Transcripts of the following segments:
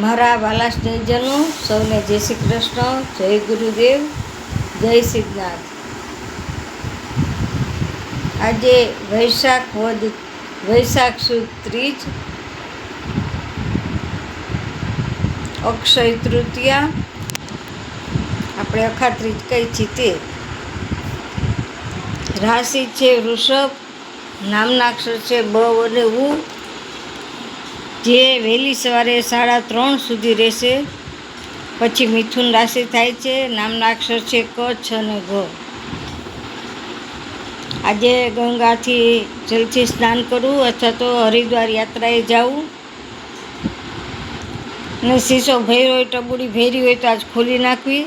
મારા વાલા સ્નેહજનો સૌને જય શ્રી કૃષ્ણ, જય ગુરુદેવ, જય સિદ્ધનાથ આજે વૈશાખ વદ, વૈશાખ સુદ ત્રીજ, અક્ષય તૃતીયા, આપણે અખાત્રીજ કઈ છીએ તે? રાશિ છે વૃષભ, નામના અક્ષર છે બ અને ઉ જે વહેલી સવારે સાડા ત્રણ સુધી રહેશે. પછી મિથુન રાશિ થાય છે, નામના અક્ષર છે કચ્છ અને ઘ આજે ગંગાથી જલથી સ્નાન કરવું અથવા તો હરિદ્વાર યાત્રાએ જવું અને શીશો ભર્યો હોય, ટબુડી ભેરી હોય તો આજ ખોલી નાખવી.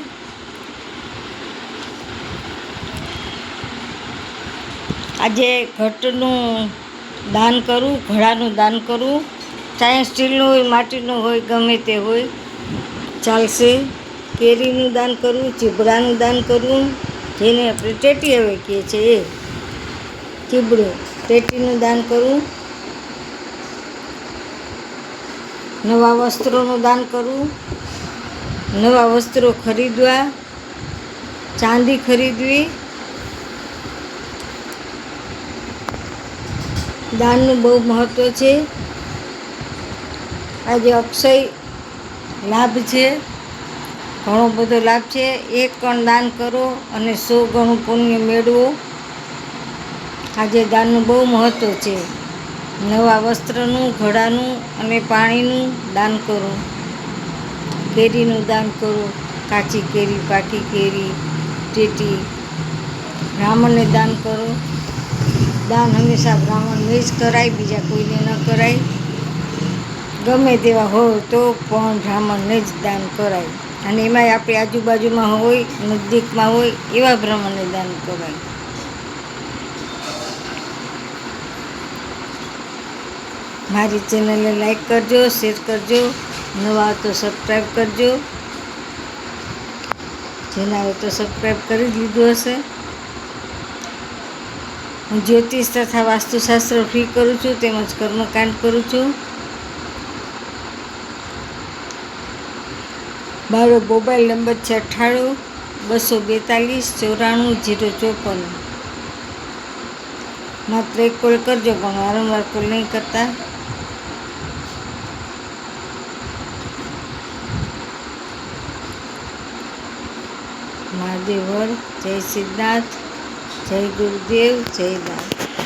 આજે ઘટનું દાન કરવું ઘડાનું દાન કરવું ચાહે સ્ટીલનું હોય, માટીનું હોય, ગમે તે હોય, ચાલશે. કેરીનું દાન કરવું, ચીબડાનું દાન કરવું, જેને આપણે ટેટી હવે કહીએ છીએ એ. ચીબડું, ટેટીનું દાન કરવું. નવા વસ્ત્રોનું દાન કરવું. નવા વસ્ત્રો ખરીદવા. ચાંદી ખરીદવી. દાનનું બહુ મહત્ત્વ છે. આજે અક્ષય લાભ છે, ઘણો બધો લાભ છે. એક કણ દાન કરો અને સો ગણું પુણ્ય મેળવો. આજે દાનનું બહુ મહત્ત્વ છે. નવા વસ્ત્રનું, ઘડાનું અને પાણીનું દાન કરો. કેરીનું દાન કરો. કાચી કેરી, પાકી કેરી, ટેટી. બ્રાહ્મણને દાન કરો. દાન હંમેશા બ્રાહ્મણને જ કરાય, બીજા કોઈને ન કરાય. ગમે તેવા હોય તો પણ બ્રાહ્મણને જ દાન કરાય. અને એમાંય આપણી આજુબાજુમાં હોય નજદીકમાં હોય, એવા બ્રાહ્મણને દાન કરાય. મારી ચેનલને લાઈક કરજો, શેર કરજો, નવા તો સબસ્ક્રાઈબ કરજો. જેના હોય તો સબસ્ક્રાઈબ કરી જ લીધું હશે. હું જ્યોતિષ તથા વાસ્તુશાસ્ત્ર ફ્રી કરું છું, તેમજ કર્મકાંડ કરું છું. મારો મોબાઈલ નંબર છે અઠ્ઠાણું, બસો બેતાલીસ, ચોરાણું, જીરો ચોપન. માત્ર એક કોલ કરજો, પણ વારંવાર કોલ નહીં કરતા. મહાદેવ હર જય સિદ્ધાર્થ જય ગુરુદેવ, જય નાથ